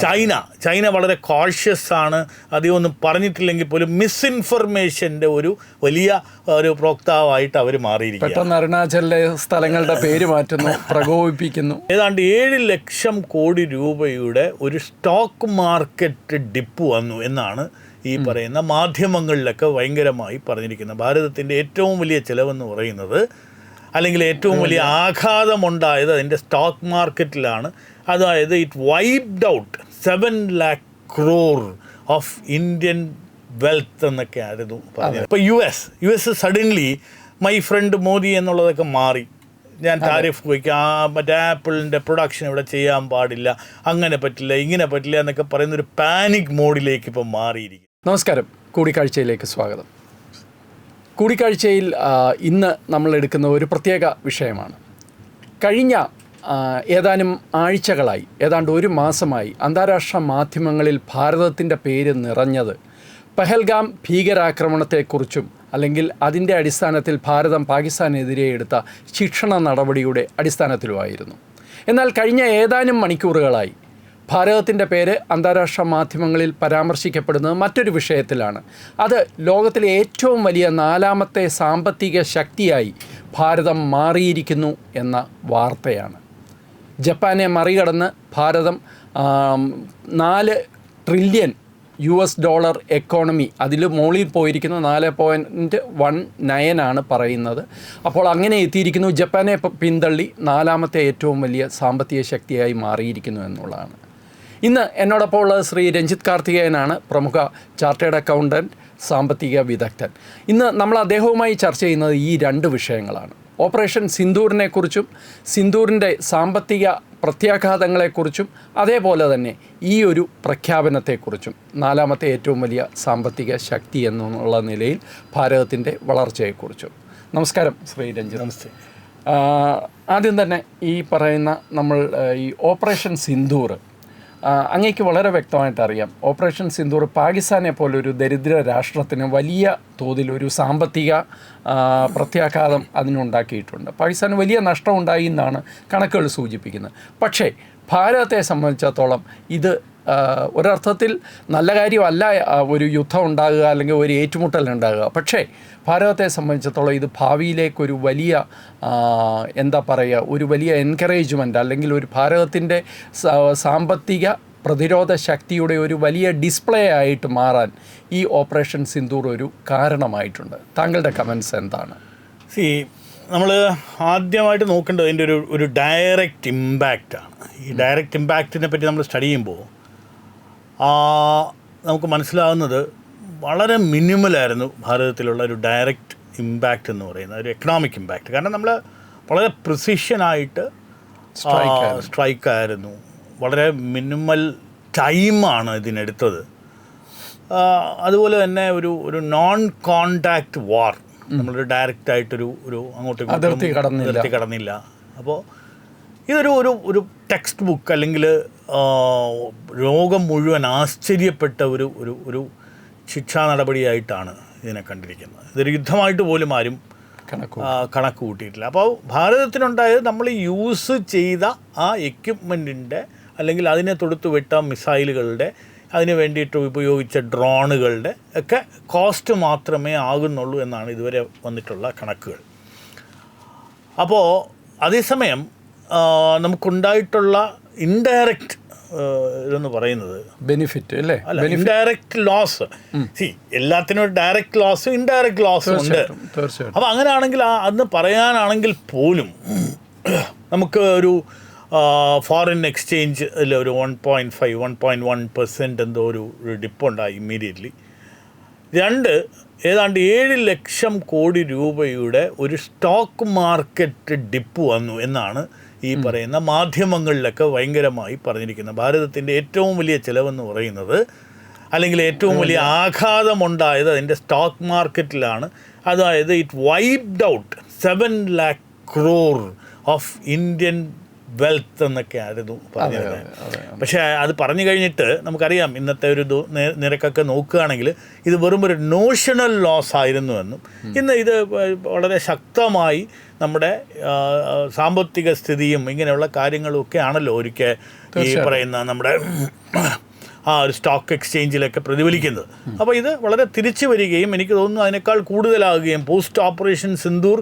China. China വളരെ cautious ആണ്. അധികം ഒന്നും പറഞ്ഞിട്ടില്ലെങ്കിൽ പോലും മിസ്ഇൻഫർമേഷന്റെ ഒരു വലിയ ഒരു പ്രോക്താവായിട്ട് അവർ മാറിയിരിക്കും പെട്ടെന്ന് അരുണാചലിലെ സ്ഥലങ്ങളുടെ പേര് മാറ്റുന്നു പ്രകോപിപ്പിക്കുന്നു. ഏതാണ്ട് ഏഴ് ലക്ഷം കോടി രൂപയുടെ ഒരു സ്റ്റോക്ക് മാർക്കറ്റ് ഡിപ്പ് വന്നു എന്നാണ് ഈ പറയുന്ന മാധ്യമങ്ങളിലൊക്കെ ഭയങ്കരമായി പറഞ്ഞിരിക്കുന്നത്. ഭാരതത്തിന്റെ ഏറ്റവും വലിയ ചിലവെന്ന് പറയുന്നത് അല്ലെങ്കിൽ ഏറ്റവും വലിയ ആഘാതമുണ്ടായത് അതിന്റെ സ്റ്റോക്ക് മാർക്കറ്റിലാണ് അതായത് it wiped out seven lakh crore of Indian wealth എന്നൊക്കെ ആയിരുന്നു പറഞ്ഞത്. ഇപ്പോൾ U S U S suddenly my friend Modi എന്നുള്ളതൊക്കെ മാറി. ഞാൻ താരിഫ് വയ്ക്കാം ആ മറ്റേ ആപ്പിളിന്റെ പ്രൊഡക്ഷൻ ഇവിടെ ചെയ്യാൻ പാടില്ല അങ്ങനെ പറ്റില്ല ഇങ്ങനെ പറ്റില്ല എന്നൊക്കെ പറയുന്ന ഒരു പാനിക് മോഡിലേക്ക് ഇപ്പം മാറിയിരിക്കും നമസ്കാരം. കൂടിക്കാഴ്ചയിലേക്ക് സ്വാഗതം. കൂടിക്കാഴ്ചയിൽ ഇന്ന് നമ്മൾ എടുക്കുന്ന ഒരു പ്രത്യേക വിഷയമാണ്. കഴിഞ്ഞ ഏതാനും ആഴ്ചകളായി ഏതാണ്ട് ഒരു മാസമായി അന്താരാഷ്ട്ര മാധ്യമങ്ങളിൽ ഭാരതത്തിന്റെ പേര് നിറഞ്ഞത് പഹൽഗാം ഭീകരാക്രമണത്തെക്കുറിച്ചും അല്ലെങ്കിൽ അതിന്റെ അടിസ്ഥാനത്തിൽ ഭാരതം പാകിസ്ഥാനെതിരെ എടുത്ത ശിക്ഷണ നടപടിയുടെ അടിസ്ഥാനത്തിലുമായിരുന്നു. എന്നാൽ കഴിഞ്ഞ ഏതാനും മണിക്കൂറുകളായി ഭാരതത്തിന്റെ പേര് അന്താരാഷ്ട്ര മാധ്യമങ്ങളിൽ പരാമർശിക്കപ്പെടുന്നത് മറ്റൊരു വിഷയത്തിലാണ്. അത് ലോകത്തിലെ ഏറ്റവും വലിയ നാലാമത്തെ സാമ്പത്തിക ശക്തിയായി ഭാരതം മാറിയിരിക്കുന്നു എന്ന വാർത്തയാണ്. ജപ്പാനെ മറികടന്ന് ഭാരതം നാല് trillion U S dollar economy അതിൽ മുകളിൽ പോയിരിക്കുന്നു നാല് പോയിന്റ് വൺ നയനാണ് പറയുന്നത്. അപ്പോൾ അങ്ങനെ എത്തിയിരിക്കുന്നു. ജപ്പാനെ പിന്തള്ളി നാലാമത്തെ ഏറ്റവും വലിയ സാമ്പത്തിക ശക്തിയായി മാറിയിരിക്കുന്നു എന്നുള്ളതാണ്. ഇന്ന് എന്നോടൊപ്പം ഉള്ളത് ശ്രീ രഞ്ജിത് കാർത്തികേയനാണ് പ്രമുഖ ചാർട്ടേഡ് അക്കൗണ്ടന്റ് സാമ്പത്തിക വിദഗ്ധൻ. ഇന്ന് നമ്മൾ അദ്ദേഹവുമായി ചർച്ച ചെയ്യുന്നത് ഈ രണ്ട് വിഷയങ്ങളാണ്. ഓപ്പറേഷൻ സിന്ദൂറിനെക്കുറിച്ചും സിന്ദൂറിന്റെ സാമ്പത്തിക പ്രത്യാഘാതങ്ങളെക്കുറിച്ചും അതേപോലെ തന്നെ ഈ ഒരു പ്രഖ്യാപനത്തെക്കുറിച്ചും നാലാമത്തെ ഏറ്റവും വലിയ സാമ്പത്തിക ശക്തി എന്നുള്ള നിലയിൽ ഭാരതത്തിന്റെ വളർച്ചയെക്കുറിച്ചും. നമസ്കാരം ശ്രീ രഞ്ജിത്ത്. നമസ്തേ. ആദ്യം തന്നെ ഈ പറയുന്ന നമ്മൾ ഈ ഓപ്പറേഷൻ സിന്ദൂർ അങ്ങേക്ക് വളരെ വ്യക്തമായിട്ട് അറിയാം. ഓപ്പറേഷൻ സിന്ദൂർ പാകിസ്ഥാനെ പോലെ ഒരു ദരിദ്ര രാഷ്ട്രത്തിന് വലിയ തോതിൽ ഒരു സാമ്പത്തിക പ്രത്യാഘാതം അതിനുണ്ടാക്കിയിട്ടുണ്ട്. പാകിസ്ഥാന് വലിയ നഷ്ടമുണ്ടായി എന്നാണ് കണക്കുകൾ സൂചിപ്പിക്കുന്നത്. പക്ഷേ ഭാരതത്തെ സംബന്ധിച്ചിടത്തോളം ഇത് ഒരർത്ഥത്തിൽ നല്ല കാര്യമല്ല ഒരു യുദ്ധം ഉണ്ടാകുക അല്ലെങ്കിൽ ഒരു ഏറ്റുമുട്ടൽ ഉണ്ടാകുക. പക്ഷേ ഭാരതത്തെ സംബന്ധിച്ചിടത്തോളം ഇത് ഭാവിയിലേക്കൊരു വലിയ എന്താ പറയുക ഒരു വലിയ എൻകറേജ്മെന്റ് അല്ലെങ്കിൽ ഒരു ഭാരതത്തിന്റെ സാമ്പത്തിക പ്രതിരോധ ശക്തിയുടെ ഒരു വലിയ ഡിസ്പ്ലേ ആയിട്ട് മാറാൻ ഈ ഓപ്പറേഷൻ സിന്ദൂർ ഒരു കാരണമായിട്ടുണ്ട്. താങ്കളുടെ കമൻസ് എന്താണ്? സി നമ്മൾ ആദ്യമായിട്ട് നോക്കേണ്ടത് അതിന്റെ ഒരു ഒരു ഡയറക്റ്റ് ഇമ്പാക്റ്റാണ് ഈ ഡയറക്റ്റ് ഇമ്പാക്റ്റിനെ പറ്റി നമ്മൾ സ്റ്റഡി ചെയ്യുമ്പോൾ നമുക്ക് മനസ്സിലാവുന്നത് വളരെ മിനിമലായിരുന്നു ഭാരതത്തിലുള്ള ഒരു ഡയറക്റ്റ് ഇമ്പാക്റ്റ് എന്ന് പറയുന്നത് ഒരു എക്കണോമിക് ഇമ്പാക്റ്റ് കാരണം നമ്മൾ വളരെ പ്രിസിഷനായിട്ട് സ്ട്രൈക്കായിരുന്നു വളരെ മിനിമൽ ടൈമാണ് ഇതിനെടുത്തത്. അതുപോലെ തന്നെ ഒരു ഒരു നോൺ കോണ്ടാക്ട് വാർ നമ്മളൊരു ഡയറക്റ്റ് ആയിട്ടൊരു ഒരു അങ്ങോട്ടേക്ക് അതിർത്തി കടന്നില്ല. അപ്പോൾ ഇതൊരു ഒരു ഒരു ടെക്സ്റ്റ് ബുക്ക് അല്ലെങ്കിൽ ലോകം മുഴുവൻ ആശ്ചര്യപ്പെട്ട ഒരു ഒരു ഒരു ശിക്ഷാ നടപടിയായിട്ടാണ് ഇതിനെ കണ്ടിരിക്കുന്നത്. ഇതൊരു യുദ്ധമായിട്ട് പോലും ആരും കണക്കു കൂട്ടിയിട്ടില്ല അപ്പോൾ ഭാരതത്തിനുണ്ടായത് നമ്മൾ യൂസ് ചെയ്ത ആ എക്യുപ്മെന്റിന്റെ അല്ലെങ്കിൽ അതിനെ തൊടുത്തു വിട്ട മിസൈലുകളുടെ അതിന് വേണ്ടിയിട്ട് ഉപയോഗിച്ച ഡ്രോണുകളുടെ ഒക്കെ കോസ്റ്റ് മാത്രമേ ആകുന്നുള്ളൂ എന്നാണ് ഇതുവരെ വന്നിട്ടുള്ള കണക്കുകൾ. അപ്പോൾ അതേസമയം നമുക്കുണ്ടായിട്ടുള്ള ഇൻഡയറക്റ്റ് ഇതെന്ന് പറയുന്നത്. ബെനിഫിറ്റ് അല്ലേ? അല്ല ഇൻഡയറക്റ്റ് ലോസ് സി എല്ലാത്തിനും ഒരു ഡയറക്റ്റ് ലോസും ഇൻഡയറക്റ്റ് ലോസും ഉണ്ട്. തീർച്ചയായിട്ടും അപ്പോൾ അങ്ങനെയാണെങ്കിൽ ആ അന്ന് പറയാനാണെങ്കിൽ പോലും നമുക്ക് ഒരു ഫോറിൻ എക്സ്ചേഞ്ച് ഒരു one point five one point one percent എന്തോ ഒരു ഡിപ്പുണ്ടായി ഇമ്മീഡിയറ്റ്ലി രണ്ട് ഏതാണ്ട് ഏഴ് ലക്ഷം കോടി രൂപയുടെ ഒരു സ്റ്റോക്ക് മാർക്കറ്റ് ഡിപ്പ് വന്നു എന്നാണ് ഈ പറയുന്ന മാധ്യമങ്ങളിലൊക്കെ ഭയങ്കരമായി പറഞ്ഞിരിക്കുന്നത് ഭാരതത്തിന്റെ ഏറ്റവും വലിയ ചിലവെന്ന് പറയുന്നത് അല്ലെങ്കിൽ ഏറ്റവും വലിയ ആഘാതമുണ്ടായത് അതിന്റെ സ്റ്റോക്ക് മാർക്കറ്റിലാണ് അതായത് it wiped out seven lakh crore of Indian wealth എന്നൊക്കെ ആയിരുന്നു പറഞ്ഞിരുന്നത്. പക്ഷേ അത് പറഞ്ഞു കഴിഞ്ഞിട്ട് നമുക്കറിയാം ഇന്നത്തെ ഒരു നിരക്കൊക്കെ നോക്കുകയാണെങ്കിൽ ഇത് വെറും ഒരു നോഷണൽ ലോസ് ആയിരുന്നു എന്നും ഇന്ന് ഇത് വളരെ ശക്തമായി നമ്മുടെ സാമ്പത്തിക സ്ഥിതിയും ഇങ്ങനെയുള്ള കാര്യങ്ങളും ഒക്കെ ആണല്ലോ ഒരിക്കൽ ഈ പറയുന്ന നമ്മുടെ ആ ഒരു സ്റ്റോക്ക് എക്സ്ചേഞ്ചിലൊക്കെ പ്രതിഫലിക്കുന്നത്. അപ്പോൾ ഇത് വളരെ തിരിച്ചു വരികയും എനിക്ക് തോന്നുന്നു അതിനേക്കാൾ കൂടുതലാകുകയും post operation Sindoor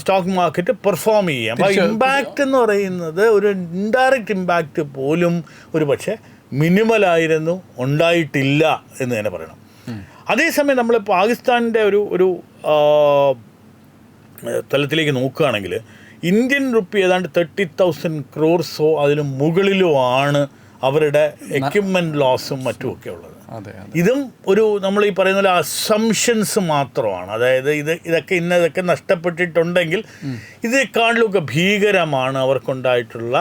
stock market perform ചെയ്യുകയും. അപ്പോൾ ഇമ്പാക്റ്റ് എന്ന് പറയുന്നത് ഒരു ഇൻഡയറക്റ്റ് ഇമ്പാക്റ്റ് പോലും ഒരു പക്ഷേ മിനിമലായിരുന്നു ഉണ്ടായിട്ടില്ല എന്ന് തന്നെ പറയണം. അതേസമയം നമ്മൾ പാകിസ്ഥാനിന്റെ ഒരു ഒരു തലത്തിലേക്ക് നോക്കുകയാണെങ്കിൽ ഇന്ത്യൻ റുപ്പി ഏതാണ്ട് തേർട്ടി തൗസൻഡ് ക്രോർസോ അതിന് മുകളിലോ ആണ് അവരുടെ എക്യുപ്മെന്റ് ലോസും മറ്റുമൊക്കെ ഉള്ളത്. ഇതും ഒരു നമ്മൾ ഈ പറയുന്ന പോലെ അസംഷൻസ് മാത്രമാണ്. അതായത് ഇത് ഇതൊക്കെ ഇന്ന ഇതൊക്കെ നഷ്ടപ്പെട്ടിട്ടുണ്ടെങ്കിൽ ഇതേക്കാളിലൊക്കെ ഭീകരമാണ് അവർക്കുണ്ടായിട്ടുള്ള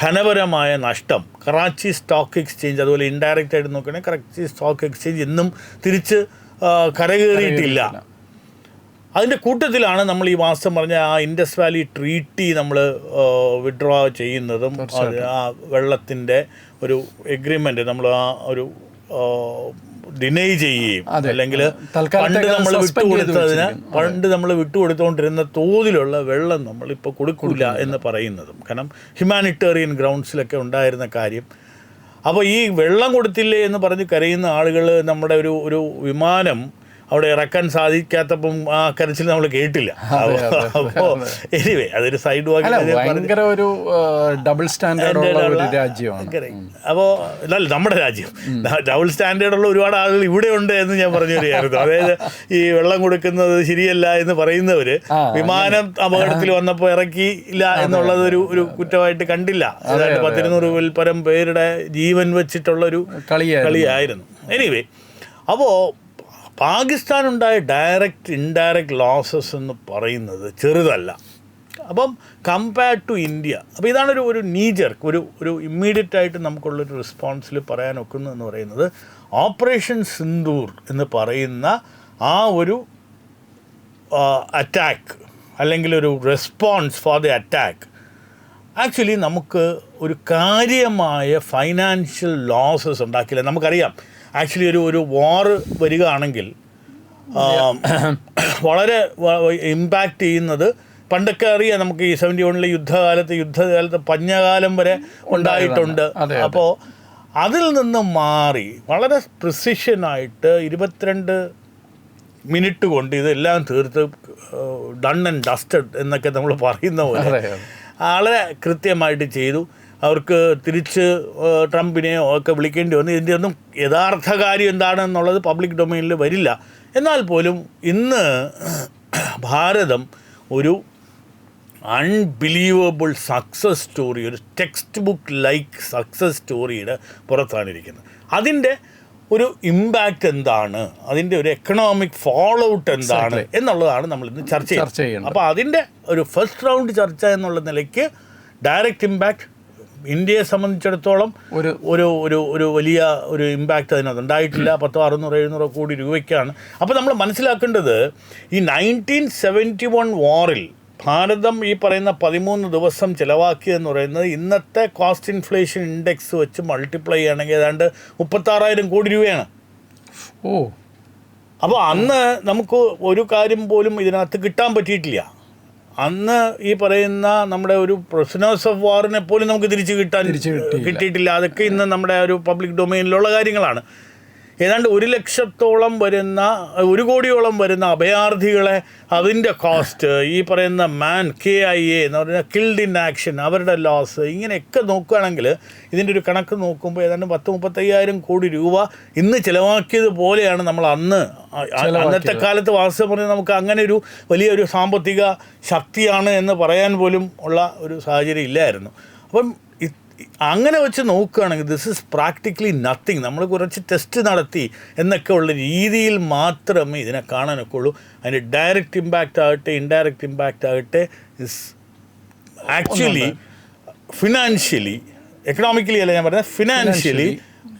ധനപരമായ നഷ്ടം. കറാച്ചി സ്റ്റോക്ക് എക്സ്ചേഞ്ച് അതുപോലെ ഇൻഡയറക്റ്റ് ആയിട്ട് നോക്കുകയാണെങ്കിൽ കറാച്ചി സ്റ്റോക്ക് എക്സ്ചേഞ്ച് ഇന്നും തിരിച്ച് കരകയറിയിട്ടില്ല. അതിന്റെ കൂട്ടത്തിലാണ് നമ്മൾ ഈ മാസം പറഞ്ഞ ആ ഇൻഡസ് വാലി ട്രീറ്റി നമ്മൾ വിഡ്രോ ചെയ്യുന്നതും ആ വെള്ളത്തിന്റെ ഒരു എഗ്രിമെന്റ് നമ്മൾ ആ ഒരു ഡിനൈ ചെയ്യുകയും അല്ലെങ്കിൽ പണ്ട് നമ്മൾ വിട്ടുകൊടുത്തതിന് പണ്ട് നമ്മൾ വിട്ടുകൊടുത്തുകൊണ്ടിരുന്ന തോതിലുള്ള വെള്ളം നമ്മൾ ഇപ്പോൾ കൊടുക്കില്ല എന്ന് പറയുന്നതും. കാരണം ഹ്യൂമാനിറ്റേറിയൻ ഗ്രൗണ്ട്സിലൊക്കെ ഉണ്ടായിരുന്ന കാര്യം. അപ്പോൾ ഈ വെള്ളം കൊടുത്തില്ലേ എന്ന് പറഞ്ഞ് കരയുന്ന ആളുകൾ നമ്മുടെ ഒരു ഒരു വിമാനം അവിടെ ഇറക്കാൻ സാധിക്കാത്തപ്പം ആ കരച്ചിൽ നമ്മൾ കേട്ടില്ല. അപ്പോ എനിവേ അതൊരു സൈഡ് അല്ല വാക്കി ഭയങ്കര ഒരു ഡബിൾ സ്റ്റാൻഡേർഡ് രാജ്യമാണ്. അപ്പോൾ അല്ല നമ്മുടെ രാജ്യം. ഡബിൾ സ്റ്റാൻഡേർഡുള്ള ഒരുപാട് ആളുകൾ ഇവിടെ ഉണ്ട് എന്ന് ഞാൻ പറഞ്ഞു തരികയായിരുന്നു അതായത് ഈ വെള്ളം കൊടുക്കുന്നത് ശരിയല്ല എന്ന് പറയുന്നവര് വിമാനം അപകടത്തിൽ വന്നപ്പോൾ ഇറക്കിയില്ല എന്നുള്ളത് ഒരു ഒരു കുറ്റമായിട്ട് കണ്ടില്ല. അതായത് പത്തിരുന്നൂറ് വിൽപ്പരം പേരുടെ ജീവൻ വെച്ചിട്ടുള്ള ഒരു കളിയായിരുന്നു. കളിയായിരുന്നു. എനിവേ അപ്പോൾ പാകിസ്ഥാൻ ഉണ്ടായ ഡയറക്റ്റ് ഇൻഡയറക്റ്റ് ലോസസ് എന്ന് പറയുന്നത് ചെറുതല്ല. അപ്പം കമ്പയർഡ് ടു ഇന്ത്യ. അപ്പോൾ ഇതാണൊരു ഒരു നീജർക്ക് ഒരു ഒരു ഇമ്മീഡിയറ്റ് ആയിട്ട് നമുക്കുള്ളൊരു റെസ്പോൺസിൽ പറയാൻ ഒക്കുന്നു എന്ന് പറയുന്നത് ഓപ്പറേഷൻ സിന്ദൂർ എന്ന് പറയുന്ന ആ ഒരു അറ്റാക്ക് അല്ലെങ്കിൽ ഒരു response for the attack actually നമുക്ക് ഒരു കാര്യമായ ഫൈനാൻഷ്യൽ ലോസസ് ഉണ്ടാക്കില്ല. നമുക്കറിയാം ആക്ച്വലി ഒരു ഒരു വാർ വരികയാണെങ്കിൽ വളരെ ഇമ്പാക്റ്റ് ചെയ്യുന്നത് പണ്ടൊക്കെ അറിയാം നമുക്ക് ഈ സെവന്റി വണ്ണിലെ യുദ്ധകാലത്ത് യുദ്ധകാലത്ത് പഞ്ഞകാലം വരെ ഉണ്ടായിട്ടുണ്ട്. അപ്പോൾ അതിൽ നിന്ന് മാറി വളരെ പ്രിസിഷനായിട്ട് ഇരുപത്തിരണ്ട് മിനിറ്റ് കൊണ്ട് ഇതെല്ലാം തീർത്ത് ഡൺ ആൻഡ് ഡസ്റ്റഡ് എന്നൊക്കെ നമ്മൾ പറയുന്ന പോലെ. വളരെ കൃത്യമായിട്ട് ചെയ്തു. അവർക്ക് തിരിച്ച് ട്രംപിനെ ട്രംപിനെയോ ഒക്കെ വിളിക്കേണ്ടി വന്നു. ഇതിന്റെ ഒന്നും യഥാർത്ഥ കാര്യം എന്താണെന്നുള്ളത് പബ്ലിക് ഡൊമൈനിൽ വരില്ല. എന്നാൽ പോലും ഇന്ന് ഭാരതം ഒരു അൺബിലീവബിൾ സക്സസ് സ്റ്റോറി ഒരു ടെക്സ്റ്റ് ബുക്ക് ലൈക്ക് സക്സസ് സ്റ്റോറിയുടെ പുറത്താണ് ഇരിക്കുന്നത്. അതിന്റെ ഒരു ഇമ്പാക്റ്റ് എന്താണ്? അതിന്റെ ഒരു എക്കണോമിക് ഫോളോ ഔട്ട് എന്താണ് എന്നുള്ളതാണ് നമ്മൾ ഇന്ന് ചർച്ച ചെയ്യുന്നത്. അപ്പോൾ അതിന്റെ ഒരു ഫസ്റ്റ് റൗണ്ട് ചർച്ച എന്നുള്ള നിലയ്ക്ക് ഡയറക്റ്റ് ഇമ്പാക്റ്റ് ഇന്ത്യയെ സംബന്ധിച്ചിടത്തോളം ഒരു ഒരു ഒരു ഒരു വലിയ ഒരു ഇമ്പാക്റ്റ് അതിനകത്ത് ഉണ്ടായിട്ടില്ല. പത്തോ അറുന്നൂറ് എഴുന്നൂറോ കോടി രൂപയ്ക്കാണ്. അപ്പോൾ നമ്മൾ മനസ്സിലാക്കേണ്ടത് ഈ നയന്റീൻ സെവന്റി വൺ വാറിൽ ഭാരതം ഈ പറയുന്ന പതിമൂന്ന് ദിവസം ചിലവാക്കിയെന്ന് പറയുന്നത് ഇന്നത്തെ കോസ്റ്റ് ഇൻഫ്ലേഷൻ ഇൻഡെക്സ് വെച്ച് മൾട്ടിപ്ലൈ ചെയ്യുകയാണെങ്കിൽ ഏതാണ്ട് മുപ്പത്താറായിരം കോടി രൂപയാണ്. ഓ. അപ്പോൾ അന്ന് നമുക്ക് ഒരു കാര്യം പോലും ഇതിനകത്ത് കിട്ടാൻ പറ്റിയിട്ടില്ല. അന്ന് ഈ പറയുന്ന നമ്മുടെ ഒരു പ്രൊസിനേഴ്സ് ഓഫ് വാറിനെ പോലും നമുക്ക് തിരിച്ചു കിട്ടാൻ കിട്ടിയിട്ടില്ല. അതൊക്കെ ഇന്ന് നമ്മുടെ ഒരു പബ്ലിക് ഡൊമൈനിലുള്ള കാര്യങ്ങളാണ്. ഏതാണ്ട് ഒരു ലക്ഷത്തോളം വരുന്ന ഒരു കോടിയോളം വരുന്ന അഭയാർത്ഥികളെ അതിന്റെ കോസ്റ്റ് ഈ പറയുന്ന മാൻ കെ ഐ എ എന്ന് പറയുന്ന കിൽഡ് ഇൻ ആക്ഷൻ അവരുടെ ലോസ് ഇങ്ങനെയൊക്കെ നോക്കുകയാണെങ്കിൽ ഇതിന്റെ ഒരു കണക്ക് നോക്കുമ്പോൾ ഏതാണ്ട് പത്ത് മുപ്പത്തയ്യായിരം കോടി രൂപ ഇന്ന് ചിലവാക്കിയത് പോലെയാണ് നമ്മൾ അന്ന് അന്നത്തെ കാലത്ത് വാസ്തവം പറഞ്ഞാൽ നമുക്ക് അങ്ങനെ ഒരു വലിയൊരു സാമ്പത്തിക ശക്തിയാണ് എന്ന് പറയാൻ പോലും ഉള്ള ഒരു സാഹചര്യം ഇല്ലായിരുന്നു. അപ്പം അങ്ങനെ വെച്ച് നോക്കുകയാണെങ്കിൽ ദിസ് ഇസ് പ്രാക്ടിക്കലി നത്തിങ് നമ്മൾ കുറച്ച് ടെസ്റ്റ് നടത്തി എന്നൊക്കെ ഉള്ള രീതിയിൽ മാത്രമേ ഇതിനെ കാണാനൊക്കെ ഉള്ളൂ. അതിന്റെ ഡയറക്റ്റ് ഇമ്പാക്റ്റ് ആകട്ടെ ഇൻഡയറക്റ്റ് ഇമ്പാക്റ്റ് ആകട്ടെ ഇസ് ആക്ച്വലി ഫിനാൻഷ്യലി എക്കണോമിക്കലി അല്ല ഞാൻ പറഞ്ഞത് ഫിനാൻഷ്യലി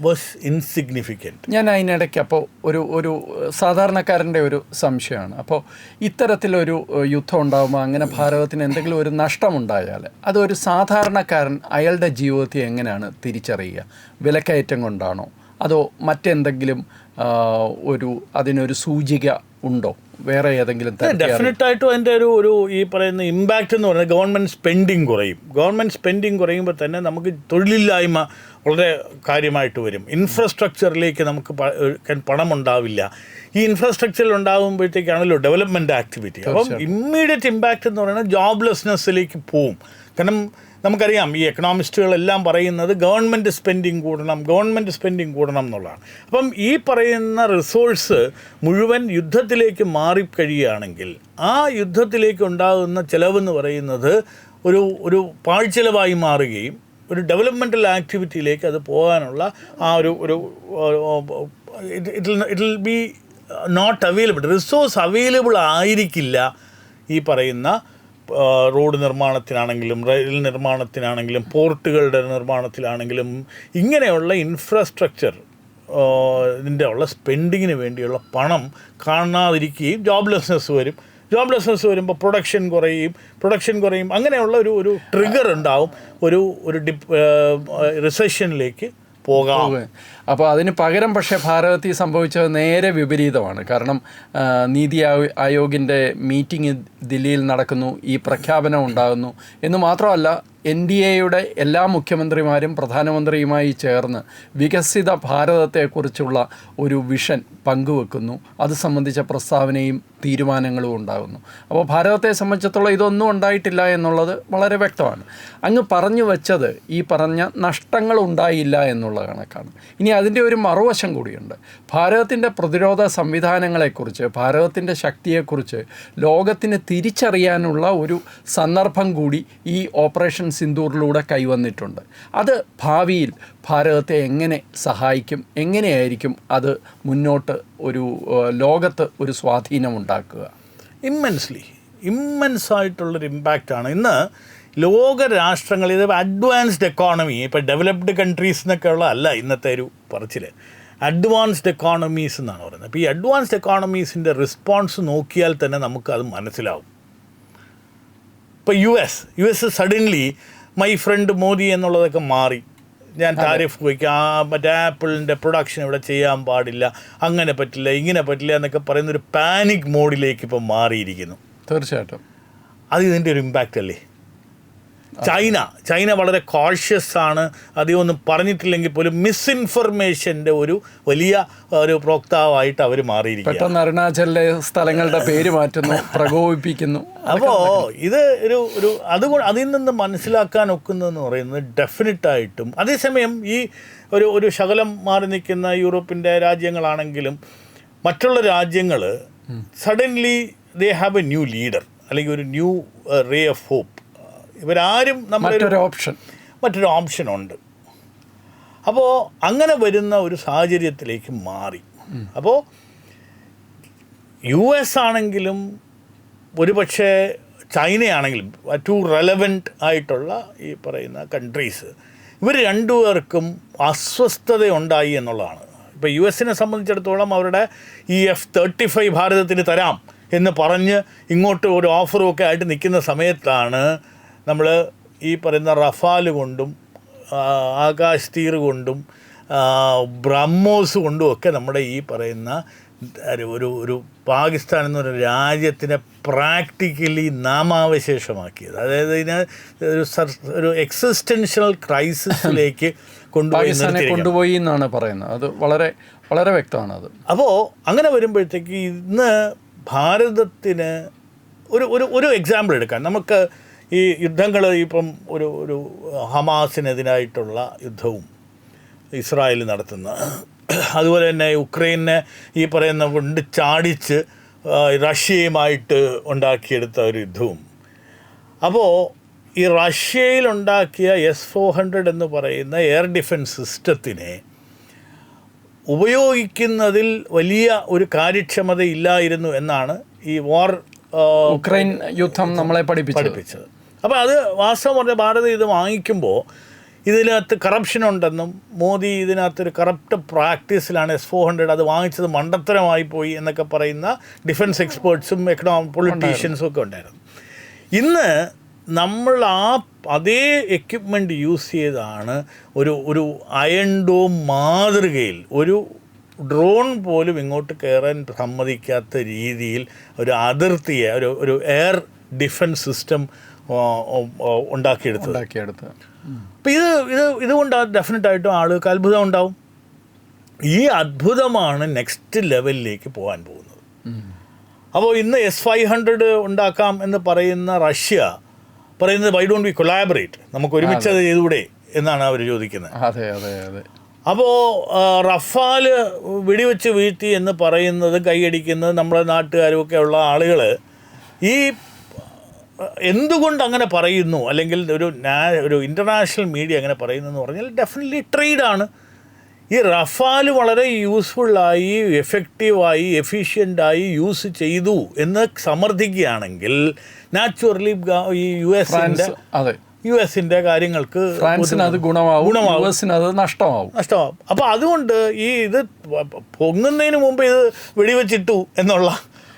വാസ് ഇൻസിഗ്നിഫിക്കന്റ് ഞാൻ അതിനിടയ്ക്ക് അപ്പോൾ ഒരു ഒരു സാധാരണക്കാരന്റെ ഒരു സംശയമാണ്. അപ്പോൾ ഇത്തരത്തിലൊരു യുദ്ധം ഉണ്ടാകുമ്പോൾ അങ്ങനെ ഭാരതത്തിന് എന്തെങ്കിലും ഒരു നഷ്ടമുണ്ടായാൽ അതൊരു സാധാരണക്കാരൻ അയാളുടെ ജീവിതത്തെ എങ്ങനെയാണ് തിരിച്ചറിയുക? വിലക്കയറ്റം കൊണ്ടാണോ? അതോ മറ്റെന്തെങ്കിലും ഒരു അതിനൊരു സൂചിക ഉണ്ടോ? വേറെ ഏതെങ്കിലും ഡെഫിനറ്റ് ആയിട്ടും അതിന്റെ ഒരു ഒരു ഈ പറയുന്ന ഇമ്പാക്റ്റ് എന്ന് പറയുന്നത് ഗവൺമെന്റ് സ്പെൻഡിങ് കുറയും. ഗവൺമെന്റ് സ്പെൻഡിങ് കുറയുമ്പോൾ തന്നെ നമുക്ക് തൊഴിലില്ലായ്മ വളരെ കാര്യമായിട്ട് വരും. ഇൻഫ്രാസ്ട്രക്ചറിലേക്ക് നമുക്ക് പണം ഉണ്ടാവില്ല ഈ ഇൻഫ്രാസ്ട്രക്ചറിൽ ഉണ്ടാകുമ്പോഴത്തേക്കാണല്ലോ ഡെവലപ്മെന്റ് ആക്ടിവിറ്റി. അപ്പം ഇമ്മീഡിയറ്റ് ഇമ്പാക്റ്റ് എന്ന് പറയുന്നത് ജോബ്ലെസ്നെസ്സിലേക്ക് പോവും. കാരണം നമുക്കറിയാം ഈ എക്കണോമിസ്റ്റുകളെല്ലാം പറയുന്നത് ഗവൺമെന്റ് സ്പെൻഡിങ് കൂടണം ഗവൺമെന്റ് സ്പെൻഡിങ് കൂടണം എന്നുള്ളതാണ്. അപ്പം ഈ പറയുന്ന റിസോഴ്സ് മുഴുവൻ യുദ്ധത്തിലേക്ക് മാറിക്കഴിയുകയാണെങ്കിൽ ആ യുദ്ധത്തിലേക്ക് ഉണ്ടാകുന്ന ചിലവെന്ന് പറയുന്നത് ഒരു ഒരു പാഴ്ചെലവായി മാറുകയും ഒരു ഡെവലപ്മെന്റൽ ആക്ടിവിറ്റിയിലേക്ക് അത് പോകാനുള്ള ആ ഒരു ഒരു it it will be not available resource available ആയിരിക്കില്ല ഈ പറയുന്ന റോഡ് നിർമ്മാണത്തിനാണെങ്കിലും റെയിൽ നിർമ്മാണത്തിനാണെങ്കിലും പോർട്ടുകളുടെ നിർമ്മാണത്തിലാണെങ്കിലും ഇങ്ങനെയുള്ള ഇൻഫ്രാസ്ട്രക്ചർ ഇതിന്റെ ഉള്ള സ്പെൻഡിങ്ങിന് വേണ്ടിയുള്ള പണം കാണാതിരിക്കുകയും ജോബ്ലെസ്നെസ് വരും. ജോബ്ലെസ്നെസ് വരുമ്പോൾ പ്രൊഡക്ഷൻ കുറയും പ്രൊഡക്ഷൻ കുറയും. അങ്ങനെയുള്ള ഒരു ഒരു ട്രിഗർ ഉണ്ടാവും. ഒരു ഒരു ഡിപ് റിസഷനിലേക്ക് പോകാം. അപ്പോൾ അതിന് പകരം പക്ഷേ ഭാരതത്തിൽ സംഭവിച്ചത് നേരെ വിപരീതമാണ്. കാരണം നീതി ആയോ- ആയോഗിന്റെ മീറ്റിംഗ് ദില്ലിയിൽ നടക്കുന്നു ഈ പ്രഖ്യാപനം ഉണ്ടാകുന്നു. എന്ന് മാത്രമല്ല എൻ ഡി എയുടെ എല്ലാ മുഖ്യമന്ത്രിമാരും പ്രധാനമന്ത്രിയുമായി ചേർന്ന് വികസിത ഭാരതത്തെക്കുറിച്ചുള്ള ഒരു വിഷൻ പങ്കുവെക്കുന്നു. അത് സംബന്ധിച്ച പ്രസ്താവനയും തീരുമാനങ്ങളും ഉണ്ടാകുന്നു. അപ്പോൾ ഭാരതത്തെ സംബന്ധിച്ചിടത്തോളം ഇതൊന്നും ഉണ്ടായിട്ടില്ല എന്നുള്ളത് വളരെ വ്യക്തമാണ്. അങ്ങ് പറഞ്ഞു വച്ചത് ഈ പറഞ്ഞ നഷ്ടങ്ങൾ ഉണ്ടായില്ല എന്നുള്ള കണക്കാണ്. ഇനി അതിന്റെ ഒരു മറുവശം കൂടിയുണ്ട്. ഭാരതത്തിന്റെ പ്രതിരോധ സംവിധാനങ്ങളെക്കുറിച്ച് ഭാരതത്തിന്റെ ശക്തിയെക്കുറിച്ച് ലോകത്തിന് തിരിച്ചറിയാനുള്ള ഒരു സന്ദർഭം കൂടി ഈ ഓപ്പറേഷൻ സിന്ദൂറിലൂടെ കൈവന്നിട്ടുണ്ട്. അത് ഭാവിയിൽ ഭാരതത്തെ എങ്ങനെ സഹായിക്കും എങ്ങനെയായിരിക്കും അത് മുന്നോട്ട് ഒരു ലോകത്ത് ഒരു സ്വാധീനമുണ്ടാക്കുക? ഇമ്മൻസ്ലി ഇമ്മൻസായിട്ടുള്ളൊരു ഇമ്പാക്റ്റാണ് ഇന്ന് ലോക രാഷ്ട്രങ്ങൾ ഇത് അഡ്വാൻസ്ഡ് എക്കോണമി ഇപ്പോൾ ഡെവലപ്ഡ് കൺട്രീസ് എന്നൊക്കെ ഉള്ള അല്ല ഇന്നത്തെ ഒരു പറച്ചിൽ അഡ്വാൻസ്ഡ് എക്കോണമീസ് എന്നാണ് പറയുന്നത്. അപ്പോൾ ഈ അഡ്വാൻസ്ഡ് എക്കോണമീസിന്റെ റെസ്പോൺസ് നോക്കിയാൽ തന്നെ നമുക്കത് മനസ്സിലാവും. ഇപ്പോൾ U S U S suddenly my friend Modi എന്നുള്ളതൊക്കെ മാറി. ഞാൻ താരിഫ് വയ്ക്കാം ആ മറ്റേ ആപ്പിളിന്റെ പ്രൊഡക്ഷൻ ഇവിടെ ചെയ്യാൻ പാടില്ല അങ്ങനെ പറ്റില്ല ഇങ്ങനെ പറ്റില്ല എന്നൊക്കെ പറയുന്ന ഒരു പാനിക് മോഡിലേക്ക് ഇപ്പം മാറിയിരിക്കുന്നു. തീർച്ചയായിട്ടും. അത് ഇതിന്റെ ഒരു ഇമ്പാക്റ്റ് അല്ലേ? ചൈന. ചൈന വളരെ കോഷ്യസ് ആണ്. അധികം ഒന്നും പറഞ്ഞിട്ടില്ലെങ്കിൽ പോലും മിസ്ഇൻഫർമേഷന്റെ ഒരു വലിയ ഒരു പ്രോക്താവായിട്ട് അവർ മാറിയിരിക്കും പെട്ടെന്ന് അരുണാചലിലെ സ്ഥലങ്ങളുടെ പേര് മാറ്റുന്നു പ്രകോപിപ്പിക്കുന്നു. അപ്പോൾ ഇത് ഒരു ഒരു അതുകൊണ്ട് അതിൽ നിന്ന് മനസ്സിലാക്കാൻ ഒക്കുന്നതെന്ന് പറയുന്നത് ഡെഫിനറ്റായിട്ടും അതേസമയം ഈ ഒരു ഒരു ശകലം മാറി നിൽക്കുന്ന യൂറോപ്പിന്റെ രാജ്യങ്ങളാണെങ്കിലും മറ്റുള്ള രാജ്യങ്ങൾ suddenly they have a new leader അല്ലെങ്കിൽ ഒരു ന്യൂ റേ ഓഫ് ഹോപ്പ് ഇവരാരും മറ്റൊരു ഓപ്ഷൻ മറ്റൊരു ഓപ്ഷൻ ഉണ്ട്. അപ്പോൾ അങ്ങനെ വരുന്ന ഒരു സാഹചര്യത്തിലേക്ക് മാറി. അപ്പോൾ യു എസ് ആണെങ്കിലും ഒരുപക്ഷെ ചൈനയാണെങ്കിലും ടു റെലവന്റ് ആയിട്ടുള്ള ഈ പറയുന്ന കൺട്രീസ് ഇവർ രണ്ടുപേർക്കും അസ്വസ്ഥത ഉണ്ടായി എന്നുള്ളതാണ് ഇപ്പോൾ യു എസിനെ സംബന്ധിച്ചിടത്തോളം അവരുടെ ഈ എഫ് തേർട്ടി ഫൈവ് ഭാരതത്തിന് തരാം എന്ന് പറഞ്ഞ് ഇങ്ങോട്ട് ഒരു ഓഫറും ഒക്കെ ആയിട്ട് നിൽക്കുന്ന സമയത്താണ് നമ്മൾ ഈ പറയുന്ന റഫാൽ കൊണ്ടും ആകാശ് തീർ കൊണ്ടും ബ്രഹ്മോസ് കൊണ്ടും ഒക്കെ നമ്മുടെ ഈ പറയുന്ന ഒരു ഒരു പാകിസ്ഥാൻ എന്ന ഒരു രാജ്യത്തിനെ പ്രാക്ടിക്കലി നാമാവശേഷമാക്കിയത്. അതായത് ഇതിനെ ഒരു സർ- ഒരു എക്സിസ്റ്റൻഷ്യൽ ക്രൈസിസിലേക്ക് കൊണ്ടുപോയി കൊണ്ടുപോയി എന്നാണ് പറയുന്നത്. അത് വളരെ വളരെ വ്യക്തമാണ് അത് അപ്പോൾ അങ്ങനെ വരുമ്പോഴത്തേക്ക് ഇന്ന് ഭാരതത്തിന് ഒരു ഒരു ഒരു എക്സാമ്പിൾ എടുക്കാം. നമുക്ക് ഈ യുദ്ധങ്ങൾ ഇപ്പം ഒരു ഒരു ഹമാസിനെതിരായിട്ടുള്ള യുദ്ധവും ഇസ്രായേൽ നടത്തുന്ന. അതുപോലെ തന്നെ ഉക്രൈനെ ഈ പറയുന്ന കൊണ്ട് ചാടിച്ച് റഷ്യയുമായിട്ട് ഉണ്ടാക്കിയെടുത്ത ഒരു യുദ്ധവും. അപ്പോൾ ഈ റഷ്യയിൽ ഉണ്ടാക്കിയ എസ് ഫോർ ഹൺഡ്രഡ് എന്ന് പറയുന്ന എയർ ഡിഫൻസ് സിസ്റ്റത്തിനെ ഉപയോഗിക്കുന്നതിൽ വലിയ ഒരു കാര്യക്ഷമത ഇല്ലായിരുന്നു എന്നാണ് ഈ വാർ ഉക്രൈൻ യുദ്ധം നമ്മളെ പഠിപ്പിച്ചത്. അപ്പോൾ അത് വാസ്തവം പറഞ്ഞ ഭാരതം ഇത് വാങ്ങിക്കുമ്പോൾ ഇതിനകത്ത് കറപ്ഷൻ ഉണ്ടെന്നും മോദി ഇതിനകത്തൊരു കറപ്റ്റ് പ്രാക്ടീസിലാണ് എസ് ഫോർ ഹൺഡ്രഡ് അത് വാങ്ങിച്ചത് മണ്ടത്തരമായി പോയി എന്നൊക്കെ പറയുന്ന ഡിഫൻസ് എക്സ്പേർട്സും എക്കണോമിക് പൊളിറ്റീഷ്യൻസും ഒക്കെ ഉണ്ടായിരുന്നു. ഇന്ന് നമ്മൾ ആ അതേ എക്യുപ്മെന്റ് യൂസ് ചെയ്താണ് ഒരു ഒരു അയൺ ഡോം മാതൃകയിൽ ഒരു ഡ്രോൺ പോലും ഇങ്ങോട്ട് കയറാൻ സമ്മതിക്കാത്ത രീതിയിൽ ഒരു അതിർത്തിയെ ഒരു ഒരു എയർ ഡിഫൻസ് സിസ്റ്റം ഉണ്ടാക്കിയെടുത്തത്. ഉണ്ടാക്കിയെടുത്ത് അപ്പം ഇത് ഇത് ഇതുകൊണ്ട് ഡെഫിനറ്റ് ആയിട്ടും ആളുകൾക്ക് അത്ഭുതം ഉണ്ടാവും. ഈ അത്ഭുതമാണ് നെക്സ്റ്റ് ലെവലിലേക്ക് പോകാൻ പോകുന്നത്. അപ്പോൾ ഇന്ന് എസ് ഫൈവ് ഹൺഡ്രഡ് ഉണ്ടാക്കാം എന്ന് പറയുന്ന റഷ്യ പറയുന്നത് വൈ ഡോണ്ട് വി കൊളാബറേറ്റ് നമുക്ക് ഒരുമിച്ച് അത്. ചെയ്തുകൂടെ? എന്നാണ് അവർ ചോദിക്കുന്നത്. അതെ അതെ അതെ. അപ്പോൾ റഫാൽ വെടിവെച്ച് വീഴ്ത്തി എന്ന് പറയുന്നത് കൈയടിക്കുന്നത് നമ്മുടെ നാട്ടുകാരും ഒക്കെ ഉള്ള ആളുകൾ ഈ എന്തുകൊണ്ട് അങ്ങനെ പറയുന്നു? അല്ലെങ്കിൽ ഒരു നാ ഒരു ഇന്റർനാഷണൽ മീഡിയ അങ്ങനെ പറയുന്നു എന്ന് പറഞ്ഞാൽ ഡെഫിനറ്റ്ലി ട്രേഡാണ് ഈ റഫാൽ വളരെ യൂസ്ഫുള്ളായി എഫക്റ്റീവായി എഫിഷ്യന്റായി യൂസ് ചെയ്തു എന്ന് സമർത്ഥിക്കുകയാണെങ്കിൽ നാച്ചുറലി ഈ യു എസിന്റെ അതെ. യു എസിന്റെ കാര്യങ്ങൾക്ക് ഫ്രാൻസിന് അത് ഗുണമാവും ഗുണമാവും. അത് നഷ്ടമാവും. നഷ്ടമാവും. അപ്പോൾ അതുകൊണ്ട് ഈ ഇത് പൊങ്ങുന്നതിന് മുമ്പ് ഇത് വെടിവെച്ചിട്ടു എന്നുള്ള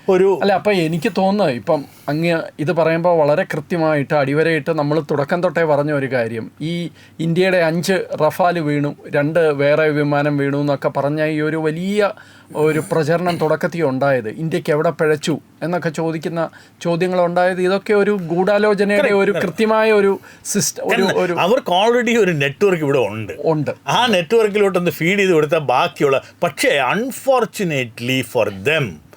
ഒരു അല്ല അപ്പം എനിക്ക് തോന്നുന്നു ഇപ്പം അങ്ങ് ഇത് പറയുമ്പോൾ വളരെ കൃത്യമായിട്ട് അടിവരയിട്ട് നമ്മൾ തുടക്കം തൊട്ടേ പറഞ്ഞ ഒരു കാര്യം. ഈ ഇന്ത്യയുടെ അഞ്ച് റഫാൽ വീണു രണ്ട് വേറെ വിമാനം വീണു എന്നൊക്കെ പറഞ്ഞ ഈ ഒരു വലിയ ഒരു പ്രചരണം തുടക്കത്തിൽ ഉണ്ടായത്. ഇന്ത്യയ്ക്ക് എവിടെ പിഴച്ചു എന്നൊക്കെ ചോദിക്കുന്ന ചോദ്യങ്ങൾ ഉണ്ടായത് ഇതൊക്കെ ഒരു ഗൂഢാലോചനയുടെ ഒരു കൃത്യമായ ഒരു സിസ്റ്റം ഒരു ഒരു അവർക്ക് ഓൾറെഡി ഒരു നെറ്റ്വർക്ക് ഇവിടെ ഉണ്ട്. ഉണ്ട്. ആ നെറ്റ്വർക്കിലോട്ടൊന്ന് ഫീഡ് ചെയ്ത് കൊടുത്താൽ ബാക്കിയുള്ള പക്ഷേ അൺഫോർച്ചുനേറ്റ്ലി ഫോർ ദം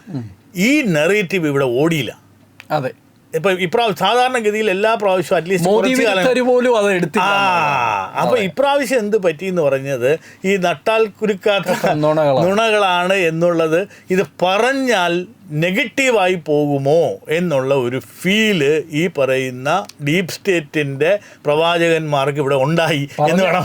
ഈ നെറേറ്റീവ് ഇവിടെ ഓടിയില്ല. അതെ. ഇപ്പൊ ഇപ്രാവശ്യം സാധാരണഗതിയിൽ എല്ലാ പ്രാവശ്യവും അറ്റ്ലീസ്റ്റ് പോലും അത് ആ എടുത്തില്ല അപ്പൊ ഇപ്രാവശ്യം എന്ത് പറ്റി എന്ന് പറഞ്ഞത് ഈ നട്ടാൽ കുരുക്കാത്ത നുണകളാണ്. എന്നുള്ളത് ഇത് പറഞ്ഞാൽ നെഗറ്റീവായി പോകുമോ എന്നുള്ള ഒരു ഫീൽ ഈ പറയുന്ന ഡീപ് സ്റ്റേറ്റിന്റെ പ്രവാചകന്മാർക്ക് ഇവിടെ ഉണ്ടായി എന്ന് വേണം.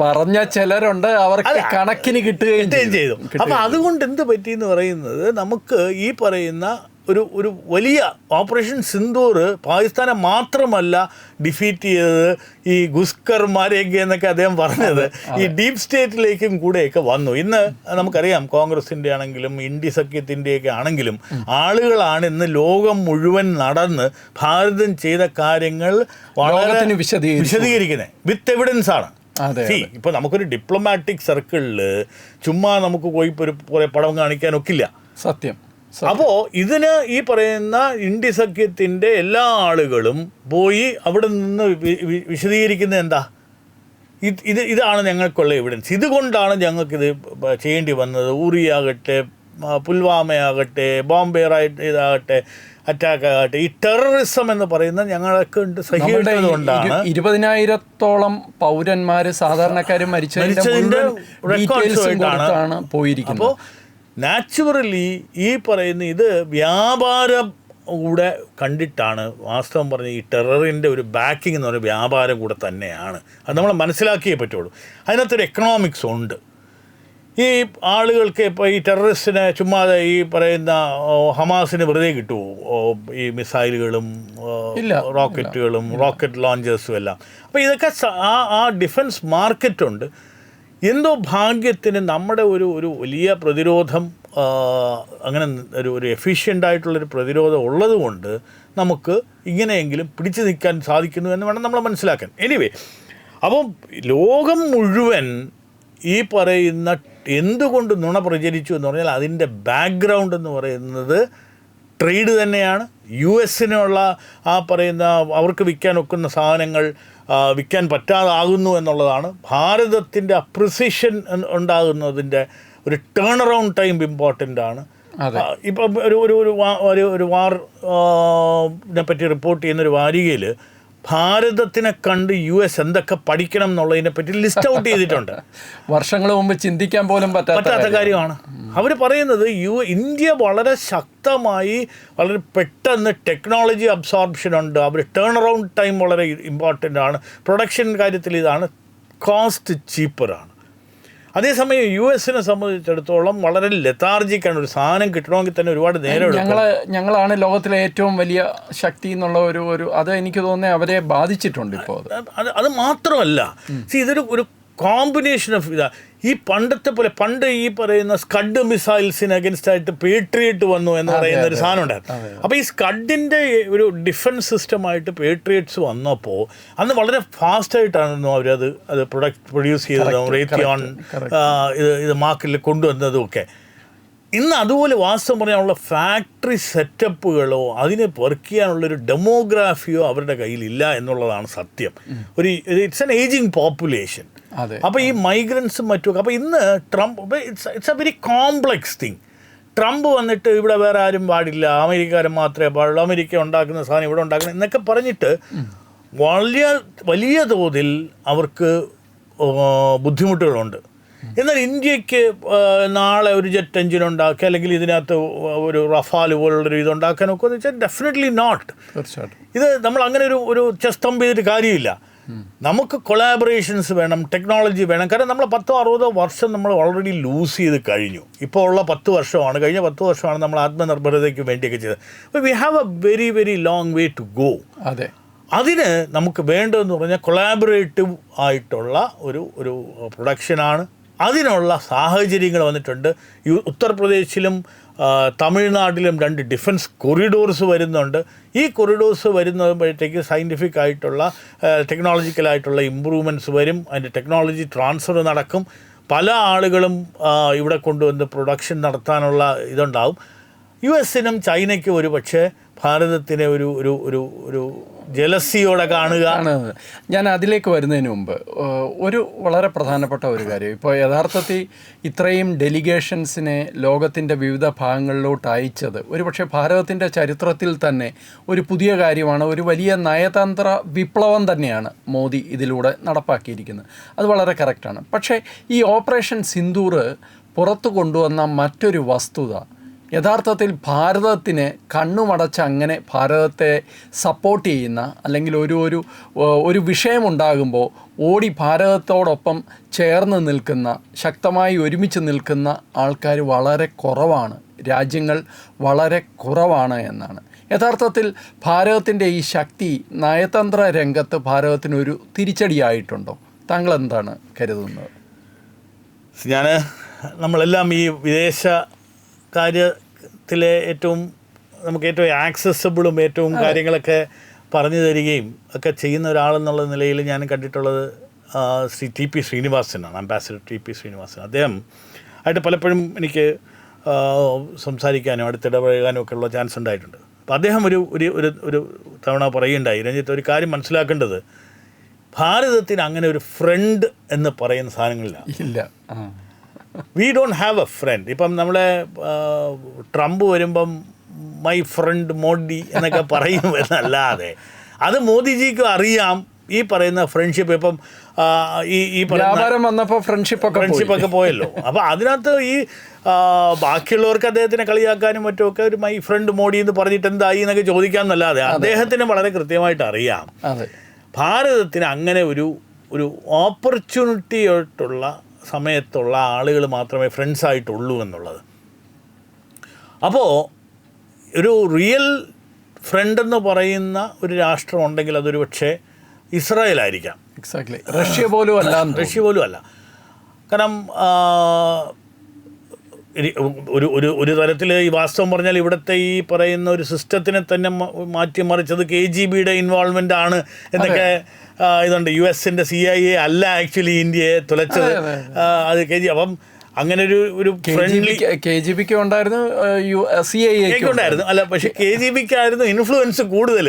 പറഞ്ഞ ചിലരുണ്ട് അവർക്ക് കണക്കിന് കിട്ടുകയും ചെയ്തു. അപ്പൊ അതുകൊണ്ട് എന്ത് പറ്റി എന്ന് പറയുന്നത് നമുക്ക് ഈ പറയുന്ന ഒരു ഒരു വലിയ ഓപ്പറേഷൻ സിന്ദൂർ പാകിസ്ഥാനെ മാത്രമല്ല ഡിഫീറ്റ് ചെയ്തത് ഈ ഗുസ്കർമാരെയൊക്കെ എന്നൊക്കെ അദ്ദേഹം പറഞ്ഞത്. ഈ ഡീപ് സ്റ്റേറ്റിലേക്കും കൂടെയൊക്കെ വന്നു. ഇന്ന് നമുക്കറിയാം കോൺഗ്രസിന്റെ ആണെങ്കിലും ഇന്ത്യ സഖ്യത്തിന്റെയൊക്കെ ആണെങ്കിലും ആളുകളാണ് ഇന്ന് ലോകം മുഴുവൻ നടന്ന് ഭാരതം ചെയ്ത കാര്യങ്ങൾ വളരെ. വിശദീകരിക്കുന്നത് വിത്ത് എവിഡൻസ് ആണ്. അതെ, See, ഇപ്പൊ നമുക്കൊരു ഡിപ്ലോമാറ്റിക് സർക്കിളിൽ ചുമ്മാ നമുക്ക് പോയി ഒരു കുറെ പടം കാണിക്കാൻ ഒക്കില്ല സത്യം. അപ്പോൾ ഇതിന് ഈ പറയുന്ന ഇന്ത്യ സഖ്യത്തിന്റെ എല്ലാ ആളുകളും പോയി അവിടെ നിന്ന് വിശദീകരിക്കുന്നത് എന്താ? ഇത് ഇത് ഇതാണ് ഞങ്ങൾക്കുള്ള എവിഡൻസ് ഇതുകൊണ്ടാണ് ഞങ്ങൾക്കിത് ചെയ്യേണ്ടി വന്നത്. ഊറിയാകട്ടെ പുൽവാമയാകട്ടെ ബോംബെ റൈറ്റ് ഇതാകട്ടെ അറ്റാക്ക് ആകട്ടെ ഈ ടെററിസം എന്ന് പറയുന്ന ഞങ്ങളൊക്കെ ഉണ്ട് നമ്മുടെ ഈ സഹിക്കുന്നത് കൊണ്ടാണ് ഇരു- ഇരുപതിനായിരത്തോളം പൗരന്മാര് സാധാരണക്കാരും മരിച്ചതിന്റെ. പോയിരിക്കുന്നത്. അപ്പോൾ നാച്ചുറലി ഈ പറയുന്ന ഇത് വ്യാപാരം കൂടെ കണ്ടിട്ടാണ്. വാസ്തവം പറഞ്ഞ ഈ ടെററിന്റെ ഒരു ബാക്കിംഗ് എന്ന് പറയുന്ന വ്യാപാരം കൂടെ തന്നെയാണ്. അത് നമ്മൾ മനസ്സിലാക്കിയേ പറ്റുള്ളൂ. അതിനകത്തൊരു എക്കണോമിക്സ് ഉണ്ട്. ഈ ആളുകൾക്ക് ഇപ്പോൾ ഈ ടെററിസ്റ്റിനെ ചുമ്മാതെ ഈ പറയുന്ന ഹമാസിന് വെറുതെ കിട്ടുമോ ഈ മിസൈലുകളും റോക്കറ്റുകളും റോക്കറ്റ് ലോഞ്ചേഴ്സും എല്ലാം. അപ്പോൾ ഇതൊക്കെ ആ ആ ഡിഫൻസ് മാർക്കറ്റുണ്ട് എന്തോ ഭാഗ്യത്തിന് നമ്മുടെ ഒരു ഒരു വലിയ പ്രതിരോധം അങ്ങനെ ഒരു ഒരു എഫിഷ്യന്റായിട്ടുള്ളൊരു പ്രതിരോധം ഉള്ളതുകൊണ്ട് നമുക്ക് ഇങ്ങനെയെങ്കിലും പിടിച്ചു നിൽക്കാൻ സാധിക്കുന്നു എന്ന് വേണം നമ്മൾ മനസ്സിലാക്കാൻ. എനിവേ അപ്പം ലോകം മുഴുവൻ ഈ പറയുന്ന എന്തുകൊണ്ട് നുണ പ്രചരിച്ചു എന്ന് പറഞ്ഞാൽ അതിന്റെ ബാക്ക്ഗ്രൗണ്ട് എന്ന് പറയുന്നത് ട്രേഡ് തന്നെയാണ്. യു എസിനുള്ള ആ പറയുന്ന അവർക്ക് വിൽക്കാൻ ഒക്കുന്ന സാധനങ്ങൾ വിൽക്കാൻ പറ്റാതാകുന്നു എന്നുള്ളതാണ് ഭാരതത്തിന്റെ അപ്രിസിഷൻ ഉണ്ടാകുന്നതിന്റെ ഒരു ടേൺ അറൗണ്ട് ടൈം ഇമ്പോർട്ടന്റ് ആണ്. ഇപ്പം ഒരു ഒരു ഒരു വാർ പറ്റി റിപ്പോർട്ട് ചെയ്യുന്ന ഒരു വാരികയിൽ ഭാരതത്തിനെ കണ്ട് യു എസ് എന്തൊക്കെ പഠിക്കണം എന്നുള്ളതിനെ പറ്റി ലിസ്റ്റ് ഔട്ട് ചെയ്തിട്ടുണ്ട്. വർഷങ്ങൾ മുമ്പ് ചിന്തിക്കാൻ പോലും പറ്റാത്ത കാര്യമാണ്. അവർ പറയുന്നത് യു ഇന്ത്യ വളരെ ശക്തമായി വളരെ പെട്ടെന്ന് ടെക്നോളജി അബ്സോർപ്ഷൻ ഉണ്ട്. അവർ ടേൺ അറൗണ്ട് ടൈം വളരെ ഇമ്പോർട്ടന്റ് ആണ്. പ്രൊഡക്ഷൻ കാര്യത്തിൽ ഇതാണ് കോസ്റ്റ് ചീപ്പറാണ് അതേസമയം യു എസിനെ സംബന്ധിച്ചിടത്തോളം വളരെ ലെത്താർജിക്കാണ് ഒരു സാധനം കിട്ടണമെങ്കിൽ തന്നെ ഒരുപാട് നേരം ഞങ്ങൾ ഞങ്ങൾ ഞങ്ങളാണ് ലോകത്തിലെ ഏറ്റവും വലിയ ശക്തി എന്നുള്ള ഒരു ഒരു അത് എനിക്ക് തോന്നുന്നത് അവരെ ബാധിച്ചിട്ടുണ്ട് ഇപ്പോൾ അത്. അത് മാത്രമല്ല. ഇതൊരു ഒരു കോമ്പിനേഷൻ ഓഫ് ഇതാ ഈ പണ്ടത്തെ പോലെ പണ്ട് ഈ പറയുന്ന സ്കഡ് മിസൈൽസിന് അഗൻസ്റ്റ് ആയിട്ട് പേട്രിയറ്റ് വന്നു എന്ന് പറയുന്ന ഒരു സാധനം ഉണ്ടായിരുന്നു. അപ്പോൾ ഈ സ്കഡിന്റെ ഒരു ഡിഫൻസ് സിസ്റ്റമായിട്ട് പേട്രിയറ്റ്സ് വന്നപ്പോൾ അന്ന് വളരെ ഫാസ്റ്റായിട്ടായിരുന്നു അവരത് അത് പ്രൊഡക്റ്റ് പ്രൊഡ്യൂസ് ചെയ്തതും റേത്തിയോൺ ഇത് ഇത് മാർക്കറ്റിൽ കൊണ്ടുവന്നതും ഒക്കെ ഇന്ന് അതുപോലെ വാസ്തവം പറയാനുള്ള ഫാക്ടറി സെറ്റപ്പുകളോ അതിനെ വർക്ക് ചെയ്യാനുള്ളൊരു ഡെമോഗ്രാഫിയോ അവരുടെ കയ്യിലില്ല എന്നുള്ളതാണ് സത്യം. ഒരു ഇറ്റ്സ് എൻ ഏജിങ് പോപ്പുലേഷൻ അപ്പോൾ ഈ മൈഗ്രൻസും മറ്റുമൊക്കെ അപ്പോൾ ഇന്ന് Trump it's it's a very complex thing Trump വന്നിട്ട് ഇവിടെ വേറെ ആരും പാടില്ല അമേരിക്കക്കാരൻ മാത്രമേ പാടുള്ളൂ അമേരിക്ക ഉണ്ടാക്കുന്ന സാധനം ഇവിടെ ഉണ്ടാക്കണം എന്നൊക്കെ പറഞ്ഞിട്ട് വലിയ വലിയ തോതിൽ അവർക്ക് ബുദ്ധിമുട്ടുകളുണ്ട്. എന്നാൽ ഇന്ത്യയ്ക്ക് നാളെ ഒരു ജെറ്റ് എഞ്ചിൻ ഉണ്ടാക്കുക അല്ലെങ്കിൽ ഇതിനകത്ത് ഒരു റഫാൽ പോലുള്ളൊരു ഇത് ഉണ്ടാക്കാനൊക്കെ എന്ന് വെച്ചാൽ ഡെഫിനറ്റ്ലി നോട്ട് തീർച്ചയായിട്ടും. ഇത് നമ്മൾ അങ്ങനെ ഒരു ഒരു ചെസ് തമ്പ് ചെയ്തിട്ട് കാര്യമില്ല. നമുക്ക് കൊളാബറേഷൻസ് വേണം ടെക്നോളജി വേണം. കാരണം നമ്മൾ പത്തോ അറുപതോ വർഷം നമ്മൾ ഓൾറെഡി ലൂസ് ചെയ്ത് കഴിഞ്ഞു. ഇപ്പോൾ ഉള്ള പത്ത് വർഷമാണ്. കഴിഞ്ഞ പത്ത് വർഷമാണ് നമ്മൾ ആത്മനിർഭരതയ്ക്ക് വേണ്ടിയൊക്കെ ചെയ്തത്. We have a very very long way to go അതെ. അതിന് നമുക്ക് വേണ്ടതെന്ന് പറഞ്ഞാൽ കൊളാബറേറ്റീവ് ആയിട്ടുള്ള ഒരു ഒരു പ്രൊഡക്ഷനാണ് അതിനുള്ള സാഹചര്യങ്ങൾ വന്നിട്ടുണ്ട്. ഈ ഉത്തർപ്രദേശിലും തമിഴ്നാട്ടിലും രണ്ട് ഡിഫൻസ് കൊറിഡോർസ് വരുന്നുണ്ട്. ഈ കൊറിഡോർസ് വരുന്നപ്പോഴത്തേക്ക് സയന്റിഫിക് ആയിട്ടുള്ള ടെക്നോളജിക്കലായിട്ടുള്ള ഇമ്പ്രൂവ്മെന്റ്സ് വരും. അതിന്റെ ടെക്നോളജി ട്രാൻസ്ഫർ നടക്കും. പല ആളുകളും ഇവിടെ കൊണ്ടുവന്ന് പ്രൊഡക്ഷൻ നടത്താനുള്ള ഇതുണ്ടാവും. യു എസിനും ചൈനയ്ക്കും ഒരു പക്ഷേ ഭാരതത്തിനെ ഒരു ഒരു ഒരു ഒരു ജലസിയോടെ കാണുക. ഞാൻ അതിലേക്ക് വരുന്നതിന് മുമ്പ് ഒരു വളരെ പ്രധാനപ്പെട്ട ഒരു കാര്യം. ഇപ്പോൾ യഥാർത്ഥത്തിൽ ഇത്രയും ഡെലിഗേഷൻസിനെ ലോകത്തിന്റെ വിവിധ ഭാഗങ്ങളിലോട്ട് അയച്ചത് ഒരുപക്ഷെ ഭാരതത്തിന്റെ ചരിത്രത്തിൽ തന്നെ ഒരു പുതിയ കാര്യമാണ് ഒരു വലിയ നയതന്ത്ര വിപ്ലവം തന്നെയാണ് മോദി ഇതിലൂടെ നടപ്പാക്കിയിരിക്കുന്നത്. അത് വളരെ കറക്റ്റാണ്. പക്ഷേ ഈ ഓപ്പറേഷൻ സിന്ദൂർ പുറത്തു കൊണ്ടുവന്ന മറ്റൊരു വസ്തുത യഥാർത്ഥത്തിൽ ഭാരതത്തിന് കണ്ണുമടച്ച് അങ്ങനെ ഭാരതത്തെ സപ്പോർട്ട് ചെയ്യുന്ന അല്ലെങ്കിൽ ഒരു ഒരു ഒരു വിഷയമുണ്ടാകുമ്പോൾ ഓടി ഭാരതത്തോടൊപ്പം ചേർന്ന് നിൽക്കുന്ന ശക്തമായി ഒരുമിച്ച് നിൽക്കുന്ന ആൾക്കാർ വളരെ കുറവാണ്. രാജ്യങ്ങൾ വളരെ കുറവാണ് എന്നാണ്. യഥാർത്ഥത്തിൽ ഭാരതത്തിന്റെ ഈ ശക്തി നയതന്ത്ര രംഗത്ത് ഭാരതത്തിനൊരു തിരിച്ചടിയായിട്ടുണ്ടോ? താങ്കൾ എന്താണ് കരുതുന്നത്? ഞാൻ നമ്മളെല്ലാം ഈ വിദേശ കാര്യത്തിലെ ഏറ്റവും നമുക്ക് ഏറ്റവും ആക്സസബിളും ഏറ്റവും കാര്യങ്ങളൊക്കെ പറഞ്ഞു തരികയും ഒക്കെ ചെയ്യുന്ന ഒരാളെന്നുള്ള നിലയിൽ ഞാൻ കണ്ടിട്ടുള്ളത് ശ്രീ ടി പി ശ്രീനിവാസനാണ് അംബാസിഡർ ടി പി ശ്രീനിവാസൻ. അദ്ദേഹം ആയിട്ട് പലപ്പോഴും എനിക്ക് സംസാരിക്കാനും അടുത്തിടപഴകാനും ഒക്കെ ഉള്ള ചാൻസ് ഉണ്ടായിട്ടുണ്ട്. അപ്പോൾ അദ്ദേഹം ഒരു ഒരു ഒരു ഒരു തവണ പറയുകയുണ്ടായി രഞ്ജിത്ത് ഒരു കാര്യം മനസ്സിലാക്കേണ്ടത് ഭാരതത്തിന് അങ്ങനെ ഒരു ഫ്രണ്ട് എന്ന് പറയുന്ന സാധനങ്ങളില്ല. ഇല്ല. ആ. We don't have a friend ഇപ്പം നമ്മളെ ട്രംപ് വരുമ്പം മൈ ഫ്രണ്ട് മോഡി എന്നൊക്കെ പറയും എന്നല്ലാതെ. അത് മോദിജിക്ക് അറിയാം. ഈ പറയുന്ന ഫ്രണ്ട്ഷിപ്പ് ഇപ്പം ഈ ഈ പറയുന്ന വ്യാപാരം വന്നപ്പോൾ ഫ്രണ്ട്ഷിപ്പ് ഒക്കെ. ഫ്രണ്ട്ഷിപ്പ് ഒക്കെ പോയല്ലോ. അപ്പോൾ അതിനകത്ത് ഈ ബാക്കിയുള്ളവർക്ക് അദ്ദേഹത്തിനെ കളിയാക്കാനും മറ്റുമൊക്കെ ഒരു മൈ ഫ്രണ്ട് മോഡി എന്ന് പറഞ്ഞിട്ട് എന്തായി എന്നൊക്കെ ചോദിക്കാമെന്നല്ലാതെ അദ്ദേഹത്തിന് വളരെ കൃത്യമായിട്ട് അറിയാം. ഭാരതത്തിന് അങ്ങനെ ഒരു ഒരു ഓപ്പർച്യൂണിറ്റി ആയിട്ടുള്ള സമയത്തുള്ള ആളുകൾ മാത്രമേ ഫ്രണ്ട്സ് ആയിട്ടുള്ളൂ എന്നുള്ളത്. അപ്പോൾ ഒരു റിയൽ ഫ്രണ്ട് എന്ന് പറയുന്ന ഒരു രാഷ്ട്രം ഉണ്ടെങ്കിൽ അതൊരു പക്ഷേ ഇസ്രായേൽ ആയിരിക്കാം എക്സാക്ട്ലി റഷ്യ പോലും അല്ല റഷ്യ പോലും അല്ല. കാരണം ഒരു ഒരു ഒരു തരത്തിൽ ഈ വാസ്തവം പറഞ്ഞാൽ ഇവിടുത്തെ ഈ പറയുന്ന ഒരു സിസ്റ്റത്തിനെ തന്നെ മാറ്റിമറിച്ചത് കെ ജി ബിയുടെ ഇൻവോൾവ്മെന്റ് ആണ് എന്നൊക്കെ ഇതുണ്ട്. യു എസിന്റെ സി ഐ എ അല്ല ആക്ച്വലി ഇന്ത്യയെ തുലച്ചത്. അതെ, കെ ജി അപ്പം അങ്ങനെ ഒരു ഒരു ഫ്രണ്ട്ലി കെ ജി ബിക്ക് ഉണ്ടായിരുന്നു സി ഐ ഉണ്ടായിരുന്നു. അല്ല പക്ഷേ കെ ജി ബിക്കായിരുന്നു ഇൻഫ്ലുവൻസ് കൂടുതൽ